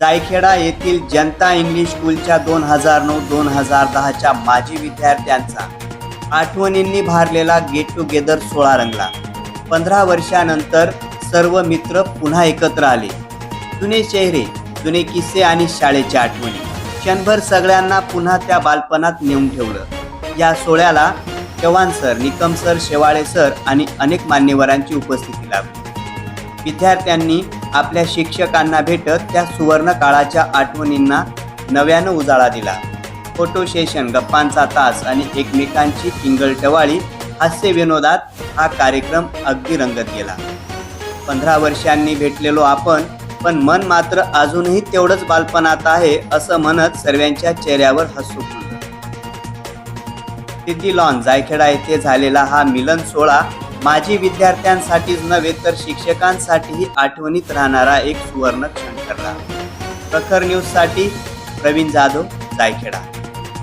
जायखेडा येथील जनता इंग्लिश स्कूलच्या दोन हजार नऊ दोन हजार दहाच्या माजी विद्यार्थ्यांचा आठवणींनी भारलेला गेट टुगेदर सोहळा रंगला. पंधरा वर्षानंतर सर्व मित्र पुन्हा एकत्र आले. जुने चेहरे जुने किस्से आणि शाळेच्या आठवणी. क्षणभर सगळ्यांना पुन्हा त्या बालपणात नेऊन ठेवलं. या सोहळ्याला Chavan sir Nikam sir Shewale sir आणि अनेक मान्यवरांची उपस्थिती लाभली. विद्यार्थ्यांनी आपल्या शिक्षकांना भेटत त्या सुवर्ण काळाच्या आठवणींना नव्यानं उजाळा दिला. फोटो सेशन गप्पांचा तास आणि एकमेकांची किंगलटवाळी हास्य विनोदात हा कार्यक्रम अगदी रंगत गेला. पंधरा वर्षांनी भेटलेलो आपण पण मन मात्र अजूनही तेवढंच बालपणात आहे असं म्हणत सर्वांच्या चेहऱ्यावर हसू फुललं लॉन जायखेडा येथे झालेला हा मिलन सोहळा माजी विद्यार्थ्यांसाठीच नव्हे तर शिक्षकांसाठीही आठवणीत राहणारा एक सुवर्ण क्षण ठरला. प्रखर न्यूजसाठी प्रवीण जाधव जायखेडा.